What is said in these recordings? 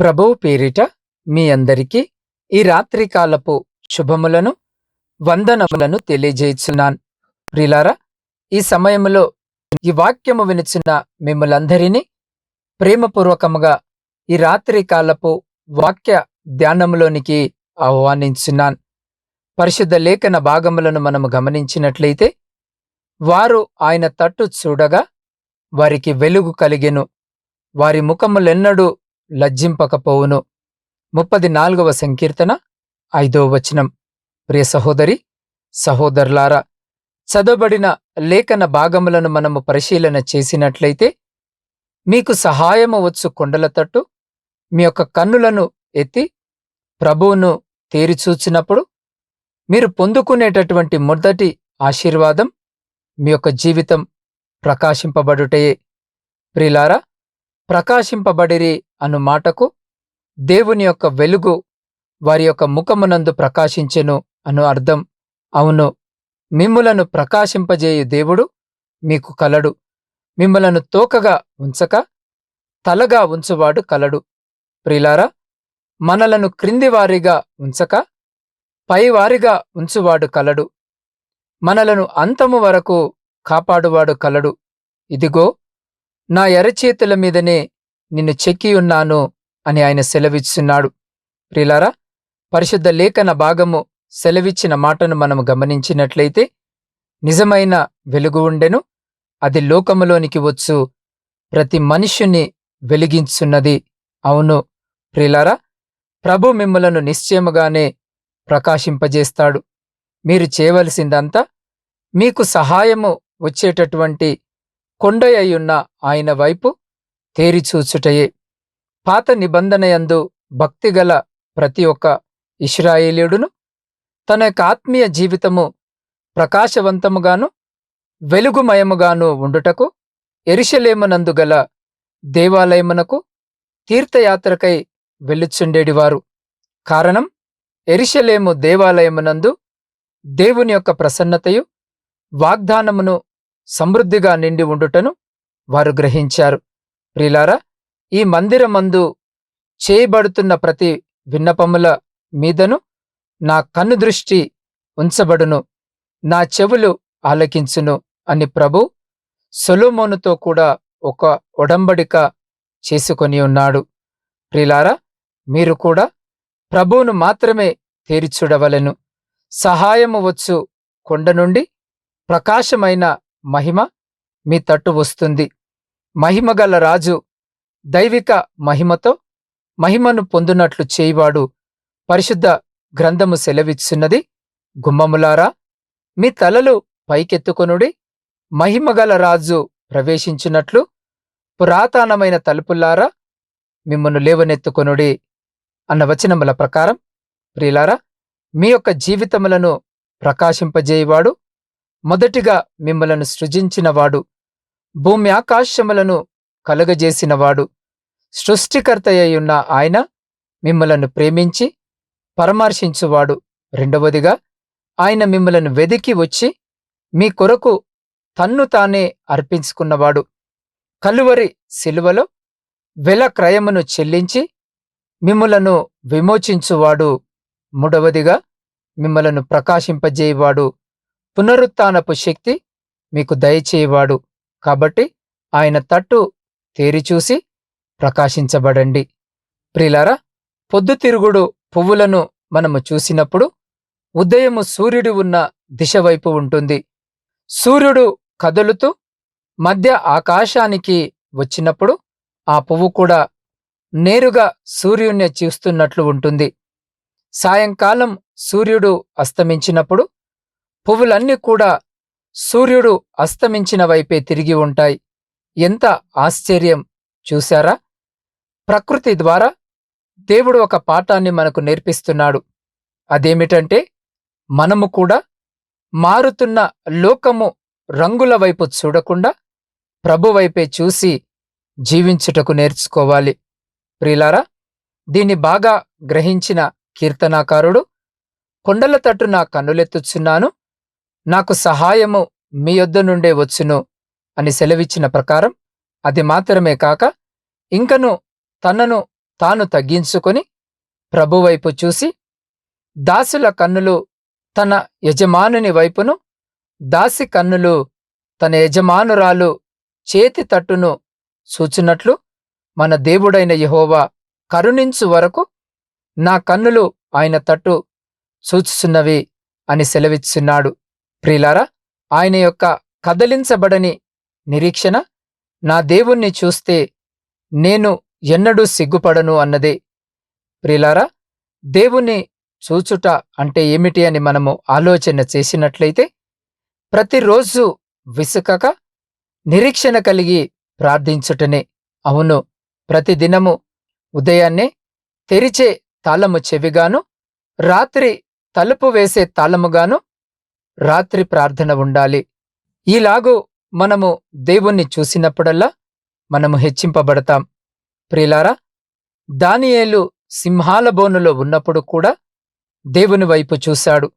ప్రభువు పేరిట మీ అందరికీ ఈ రాత్రికాలపు శుభములను వందనములను తెలియజేయుచున్నాను. ప్రిలారా ఈ సమయములో ఈ వాక్యము వినుచున్న మిమ్మలందరినీ ప్రేమపూర్వకముగా ఈ రాత్రికాలపు వాక్య ధ్యానములోనికి ఆహ్వానించున్నాను. పరిశుద్ధ లేఖన భాగములను మనము గమనించినట్లయితే వారు ఆయన తట్టు చూడగా వారికి వెలుగు కలిగెను. వారి ముఖములెన్నడూ లజ్జింపకపోవును. ముప్పది నాలుగవ సంకీర్తన ఐదో వచనం. ప్రియ సహోదరి సహోదరులారా చదవబడిన లేఖన భాగములను మనము పరిశీలన చేసినట్లయితే మీకు సహాయము వచ్చు కొండల తట్టు మీ యొక్క కన్నులను ఎత్తి ప్రభువును తేరిచూచినప్పుడు మీరు పొందుకునేటటువంటి మొదటి ఆశీర్వాదం మీ యొక్క జీవితం ప్రకాశింపబడుటయే. ప్రిలారా ప్రకాశింపబడిరి అను మాటకు దేవుని యొక్క వెలుగు వారి యొక్క ముఖమునందు ప్రకాశించెను అను అర్థం. అవును మిమ్ములను ప్రకాశింపజేయు దేవుడు మీకు కలడు. మిమ్మలను తోకగా ఉంచక తలగా ఉంచువాడు కలడు. ప్రిలారా మనలను క్రిందివారిగా ఉంచక పైవారిగా ఉంచువాడు కలడు. మనలను అంతము వరకు కాపాడువాడు కలడు. ఇదిగో నా ఎరచేతుల మీదనే నిన్ను చెక్కియున్నాను అని ఆయన సెలవిస్తున్నాడు ప్రిలారా పరిశుద్ధ లేఖన భాగము సెలవిచ్చిన మాటను మనము గమనించినట్లయితే నిజమైన వెలుగు ఉండెను అది లోకములోనికి వచ్చు ప్రతి మనుష్యుని వెలిగించున్నది. అవును ప్రిలారా ప్రభు మిమ్మలను నిశ్చయముగానే ప్రకాశింపజేస్తాడు. మీరు చేయవలసిందంతా మీకు సహాయము వచ్చేటటువంటి కొండయ్యున్న ఆయన వైపు తేరిచూచుటయే. పాత నిబంధనయందు భక్తిగల ప్రతి ఒక్క ఇస్రాయేలీయుడును తన యొక్క ఆత్మీయ జీవితము ప్రకాశవంతముగాను వెలుగుమయముగాను ఉండుటకు ఎరిశలేమునందు గల దేవాలయమునకు తీర్థయాత్రకై వెళ్ళుచుండేడివారు. కారణం ఎరిశలేము దేవాలయమునందు దేవుని యొక్క ప్రసన్నతయు వాగ్దానమును సమృద్ధిగా నిండి ఉండుటను వారు గ్రహించారు. ప్రిలారా ఈ మందిరమందు చేయబడుతున్న ప్రతి విన్నపముల మీదను నా కన్ను దృష్టి ఉంచబడును నా చెవులు ఆలకించును అని ప్రభు సొలోమోనుతో కూడా ఒక ఒడంబడిక చేసుకొని ఉన్నాడు. ప్రిలారా మీరు కూడా ప్రభువును మాత్రమే తేరిచూడవలెను సహాయము వచ్చు కొండ నుండి ప్రకాశమైన మహిమ మీ తట్టు వస్తుంది. మహిమగల రాజు దైవిక మహిమతో మహిమను పొందునట్లు చేయివాడు. పరిశుద్ధ గ్రంథము సెలవిచ్చున్నది గుమ్మములారా. మీ తలలు పైకెత్తుకొనుడి. మహిమగల రాజు ప్రవేశించినట్లు పురాతనమైన తలుపులారా మిమ్మను లేవనెత్తుకొనుడి అన్న వచనముల ప్రకారం ప్రియులారా మీ యొక్క జీవితములను ప్రకాశింపజేయవాడు. మొదటిగా మిమ్మలను సృజించినవాడు భూమి ఆకాశములను కలుగజేసినవాడు సృష్టికర్తయ్యున్న ఆయన మిమ్మలను ప్రేమించి పరామర్శించువాడు. రెండవదిగా ఆయన మిమ్మలను వెదికి వచ్చి మీ కొరకు తన్ను తానే అర్పించుకున్నవాడు. కలువరి శిలువలో వెల క్రయమును చెల్లించి మిమ్మలను విమోచించువాడు. మూడవదిగా మిమ్మలను ప్రకాశింపజేయవాడు. పునరుత్నపు శక్తి మీకు దయచేయవాడు. కాబట్టి ఆయన తట్టు తేరిచూసి ప్రకాశించబడండి. ప్రిలారా పొద్దుతిరుగుడు పువ్వులను మనము చూసినప్పుడు ఉదయము సూర్యుడు ఉన్న దిశ వైపు ఉంటుంది. సూర్యుడు కదులుతూ మధ్య ఆకాశానికి వచ్చినప్పుడు ఆ పువ్వు కూడా నేరుగా సూర్యుణ్ణి చూస్తున్నట్లు ఉంటుంది. సాయంకాలం సూర్యుడు అస్తమించినప్పుడు పువ్వులన్నీ కూడా సూర్యుడు అస్తమించిన వైపే తిరిగి ఉంటాయి. ఎంత ఆశ్చర్యం! చూశారా? ప్రకృతి ద్వారా దేవుడు ఒక పాఠాన్ని మనకు నేర్పిస్తున్నాడు. అదేమిటంటే మనము కూడా మారుతున్న లోకము రంగుల వైపు చూడకుండా ప్రభువైపే చూసి జీవించుటకు నేర్చుకోవాలి. ప్రిలారా దీన్ని బాగా గ్రహించిన కీర్తనాకారుడు కొండల తట్టు నా కన్నులెత్తుచున్నాను. నాకు సహాయము మీ యొద్ద నుండే వచ్చును అని సెలవిచ్చిన ప్రకారం అది మాత్రమే కాక ఇంకను తనను తాను తగ్గించుకొని ప్రభువైపు చూసి దాసుల కన్నులు తన యజమానుని వైపును దాసి కన్నులు తన యజమానురాలు చేతి తట్టును సూచినట్లు మన దేవుడైన యెహోవా కరుణించు వరకు నా కన్నులు ఆయన తట్టు సూచుచున్నవి అని సెలవిచ్చున్నాడు ప్రిలారా ఆయన యొక్క కదలించబడని నిరీక్షణ నా దేవుణ్ణి చూస్తే నేను ఎన్నడూ సిగ్గుపడను అన్నదే. ప్రిలారా దేవుణ్ణి చూచుట అంటే ఏమిటి అని మనము ఆలోచన చేసినట్లయితే ప్రతిరోజు విసుకక నిరీక్షణ కలిగి ప్రార్థించుటనే. అవును ప్రతిదినము ఉదయాన్నే తెరిచే తాళము చెవిగాను రాత్రి తలుపు వేసే తాళముగాను రాత్రి ప్రార్థన ఉండాలి. ఈలాగు మనము దేవుణ్ణి చూసినప్పుడల్లా మనము హెచ్చింపబడతాం. ప్రిలారా దానియేలు సింహాల బోనులో ఉన్నప్పుడు కూడా దేవుని వైపు చూశాడు.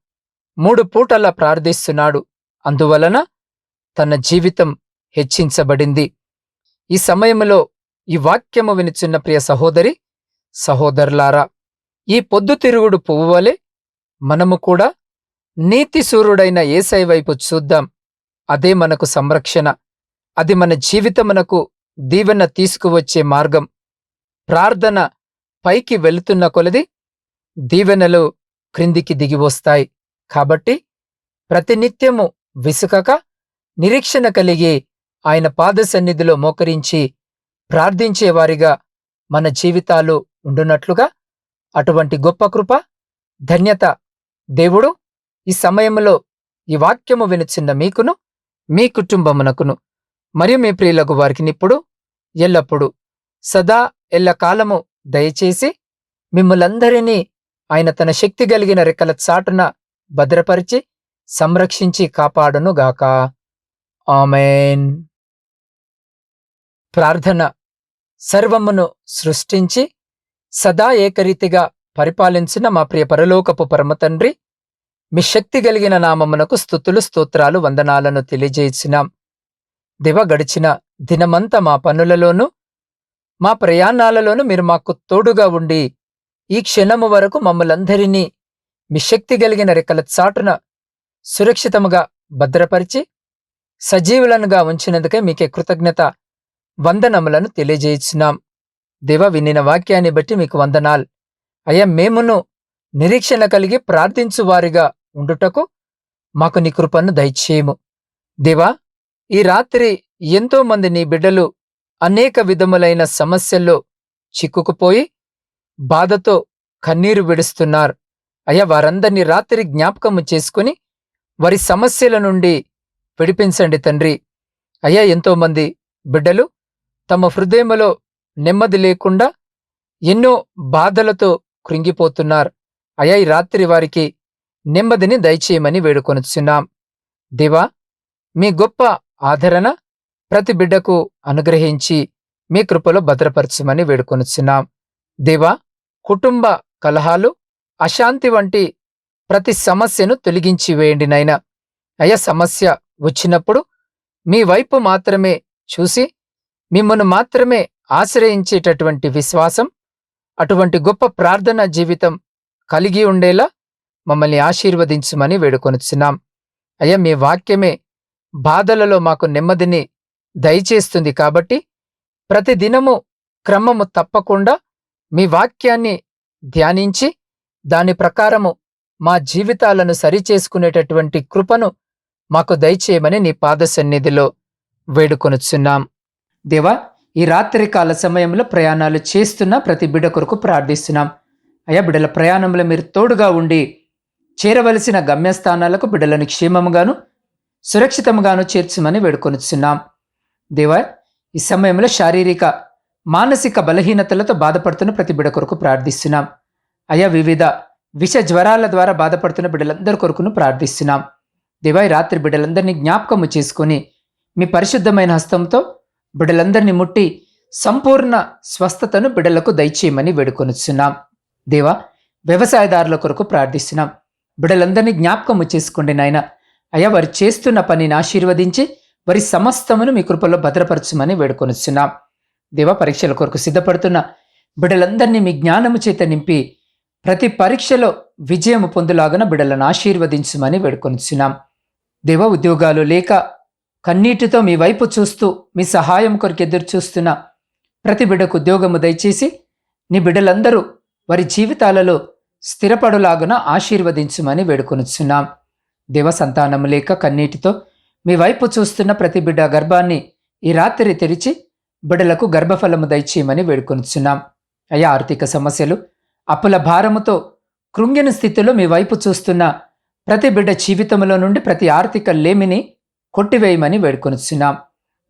మూడు పూటలా ప్రార్థిస్తున్నాడు. అందువలన తన జీవితం హెచ్చించబడింది. ఈ సమయంలో ఈ వాక్యము వినిచున్న ప్రియ సహోదరి సహోదరులారా ఈ పొద్దుతిరుగుడు పువ్వు వలె మనము కూడా నీతిసూర్యుడైన ఏసై వైపు చూద్దాం. అదే మనకు సంరక్షణ. అది మన జీవితమునకు దీవెన తీసుకువచ్చే మార్గం. ప్రార్థన పైకి వెళుతున్న కొలది దీవెనలు క్రిందికి దిగివస్తాయి కాబట్టి ప్రతినిత్యము విసుకక నిరీక్షణ కలిగి ఆయన పాద సన్నిధిలో మోకరించి ప్రార్థించేవారిగా మన జీవితాలు ఉండునట్లుగా అటువంటి గొప్ప కృప ధన్యత దేవుడు ఈ సమయంలో ఈ వాక్యము వినుచున్న మీకును మీ కుటుంబమునకును మరియు మీ ప్రియులకు వారికి నిప్పుడు ఎల్లప్పుడు సదా ఎల్లకాలము దయచేసి మిమ్మలందరినీ ఆయన తన శక్తి కలిగిన రెక్కల చాటున భద్రపరిచి సంరక్షించి కాపాడునుగాక. ఆమెన్. ప్రార్థన సర్వమును సృష్టించి సదా ఏకరీతిగా పరిపాలించిన మా ప్రియ పరలోకపు పరమతండ్రి మీ శక్తి కలిగిన నామమునకు స్థుతులు స్తోత్రాలు వందనాలను తెలియజేసినాం దివ గడిచిన దినమంతా మా పనులలోనూ మా ప్రయాణాలలోనూ మీరు మాకు తోడుగా ఉండి ఈ క్షణము వరకు మమ్మలందరినీ మీ శక్తి కలిగిన రెక్కల చాటున సురక్షితముగా భద్రపరిచి సజీవులనుగా ఉంచినందుకే మీకే కృతజ్ఞత వందనములను తెలియజేయించున్నాం దేవ వినిన వాక్యాన్ని బట్టి మీకు వందనాల్. అయ్యా మేమును నిరీక్షణ కలిగి ప్రార్థించువారిగా ఉండుటకు మాకు నీ కృపను దయచేయము. దేవా ఈ రాత్రి ఎంతో మంది నీ బిడ్డలు అనేక విధములైన సమస్యల్లో చిక్కుకుపోయి బాధతో కన్నీరు విడుస్తున్నారు. అయ్యా వారందరినీ రాత్రి జ్ఞాపకము చేసుకుని వారి సమస్యల నుండి విడిపించండి తండ్రి. అయ్యా ఎంతోమంది బిడ్డలు తమ హృదయములో నెమ్మది లేకుండా ఎన్నో బాధలతో కృంగిపోతున్నారు. అయ్యా ఈ రాత్రి వారికి నెమ్మదిని దయచేయమని వేడుకొనుచున్నాం. దివా మీ గొప్ప ఆదరణ ప్రతి బిడ్డకు అనుగ్రహించి మీ కృపలో భద్రపరచమని వేడుకొనుచున్నాం. దివా కుటుంబ కలహాలు అశాంతి వంటి ప్రతి సమస్యను తొలగించి వేయండి నైనా అయ్యా సమస్య వచ్చినప్పుడు మీ వైపు మాత్రమే చూసి మిమ్మను మాత్రమే ఆశ్రయించేటటువంటి విశ్వాసం అటువంటి గొప్ప ప్రార్థన జీవితం కలిగి ఉండేలా మమ్మల్ని ఆశీర్వదించమని వేడుకొనుచున్నాం. అయ్యా మీ వాక్యమే బాధలలో మాకు నెమ్మదిని దయచేస్తుంది కాబట్టి ప్రతిదినము క్రమము తప్పకుండా మీ వాక్యాన్ని ధ్యానించి దాని ప్రకారము మా జీవితాలను సరిచేసుకునేటటువంటి కృపను మాకు దయచేయమని నీ పాద సన్నిధిలో వేడుకొనుచున్నాం. దేవా ఈ రాత్రి కాల సమయంలో ప్రయాణాలు చేస్తున్న ప్రతి బిడ కొరకు ప్రార్థిస్తున్నాం. అయ్యా బిడల ప్రయాణంలో మీరు తోడుగా ఉండి చేరవలసిన గమ్యస్థానాలకు బిడ్డలను క్షేమముగాను సురక్షితముగాను చేర్చమని వేడుకొనిచున్నాం. దేవా ఈ సమయంలో శారీరక మానసిక బలహీనతలతో బాధపడుతున్న ప్రతి బిడ కొరకు ప్రార్థిస్తున్నాం. అయా వివిధ విష జ్వరాల ద్వారా బాధపడుతున్న బిడ్డలందరి కొరకును ప్రార్థిస్తున్నాం. దేవా రాత్రి బిడ్డలందరినీ జ్ఞాపకము చేసుకుని మీ పరిశుద్ధమైన హస్తంతో బిడ్డలందరినీ ముట్టి సంపూర్ణ స్వస్థతను బిడ్డలకు దయచేయమని వేడుకొనుచున్నాం. దేవా వ్యవసాయదారుల కొరకు ప్రార్థిస్తున్నాం. బిడలందరినీ జ్ఞాపకము చేసుకోండి నాయన. అయ్యా వారు చేస్తున్న పనిని ఆశీర్వదించి వారి సమస్తమును మీ కృపలో భద్రపరచమని వేడుకొనిస్తున్నాం దేవా పరీక్షల కొరకు సిద్ధపడుతున్న బిడలందరినీ మీ జ్ఞానము చేత నింపి ప్రతి పరీక్షలో విజయము పొందులాగన బిడలను ఆశీర్వదించమని వేడుకొనిచున్నాం. దేవ ఉద్యోగాలు లేక కన్నీటితో మీ వైపు చూస్తూ మీ సహాయం కొరకు ఎదురు చూస్తున్న ప్రతి బిడ్డకు ఉద్యోగము దయచేసి నీ బిడ్డలందరూ వారి జీవితాలలో స్థిరపడులాగున ఆశీర్వదించమని వేడుకొనుచున్నాం. దేవసంతానము లేక కన్నీటితో మీ వైపు చూస్తున్న ప్రతి బిడ్డ గర్భాన్ని ఈ రాత్రి తెరిచి బిడ్డలకు గర్భఫలము దయచేయమని వేడుకొనుచున్నాం. అయా ఆర్థిక సమస్యలు అప్పుల భారముతో కృంగిన స్థితిలో మీ వైపు చూస్తున్న ప్రతి బిడ్డ జీవితంలో నుండి ప్రతి ఆర్థిక లేమిని కొట్టివేయమని వేడుకొనుచున్నాం.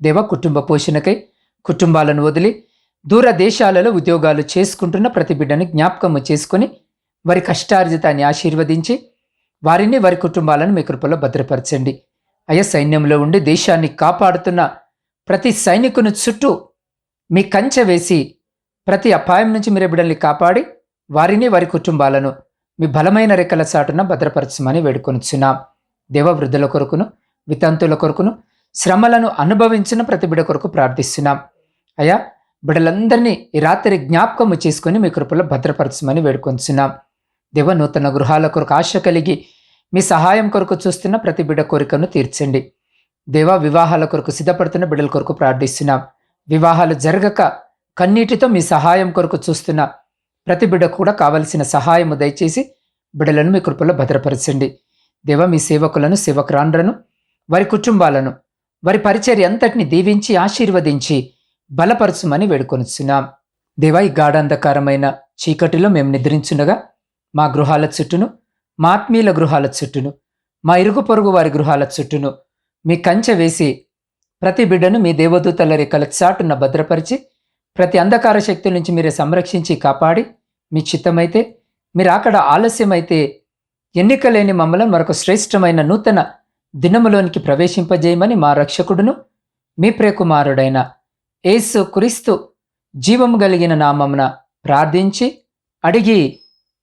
దేవ కుటుంబ పోషణకై కుటుంబాలను వదిలి దూర దేశాలలో ఉద్యోగాలు చేసుకుంటున్న ప్రతి బిడ్డను జ్ఞాపకము చేసుకొని వారి కష్టార్జితాన్ని ఆశీర్వదించి వారిని వారి కుటుంబాలను మీ కృపలో భద్రపరచండి. అయ సైన్యంలో ఉండి దేశాన్ని కాపాడుతున్న ప్రతి సైనికుని చుట్టూ మీ కంచె వేసి ప్రతి అపాయం నుంచి మీరు బిడ్డల్ని కాపాడి వారిని వారి కుటుంబాలను మీ బలమైన రెక్కల చాటున భద్రపరచమని వేడుకొనిచున్నాం. దేవవృద్ధుల కొరకును వితంతుల కొరకును శ్రమలను అనుభవించిన ప్రతి బిడ కొరకు ప్రార్థిస్తున్నాం. అయా బిడ్డలందరినీ ఈ రాత్రి జ్ఞాపకము చేసుకుని మీ కృపలో భద్రపరచమని వేడుకొంచున్నాం దేవ నూతన గృహాల కొరకు ఆశ కలిగి మీ సహాయం కొరకు చూస్తున్న ప్రతి బిడ్డ కోరికను తీర్చండి. దేవ వివాహాల కొరకు సిద్ధపడుతున్న బిడ్డల కొరకు ప్రార్థిస్తున్నాం. వివాహాలు జరగక కన్నీటితో మీ సహాయం కొరకు చూస్తున్న ప్రతి బిడ్డ కూడా కావలసిన సహాయము దయచేసి బిడ్డలను మీ కృపలో భద్రపరచండి. దేవ మీ సేవకులను సేవకురాండ్రను వారి కుటుంబాలను వారి పరిచర్య అంతటిని దీవించి ఆశీర్వదించి బలపరచుమని వేడుకొనిచున్నాం. దేవా ఈ గాఢాంధకారమైన చీకటిలో మేము నిద్రించుండగా మా గృహాల చుట్టూను మా ఆత్మీయుల గృహాల చుట్టూను మా ఇరుగు పొరుగు వారి గృహాల చుట్టూను మీ కంచె వేసి ప్రతి బిడ్డను మీ దేవదూతల రెక్కల చాటున భద్రపరిచి ప్రతి అంధకార శక్తుల నుంచి మీరే సంరక్షించి కాపాడి మీ చిత్తమైతే మీరు అక్కడ ఆలస్యమైతే ఎన్నికలేని మమ్మల్ని మరొక శ్రేష్టమైన నూతన దినములోనికి ప్రవేశింపజేయమని మా రక్షకుడును మీ ప్రియకుమారుడైన ఏసు క్రీస్తు జీవము కలిగిన నామమున ప్రార్థించి అడిగి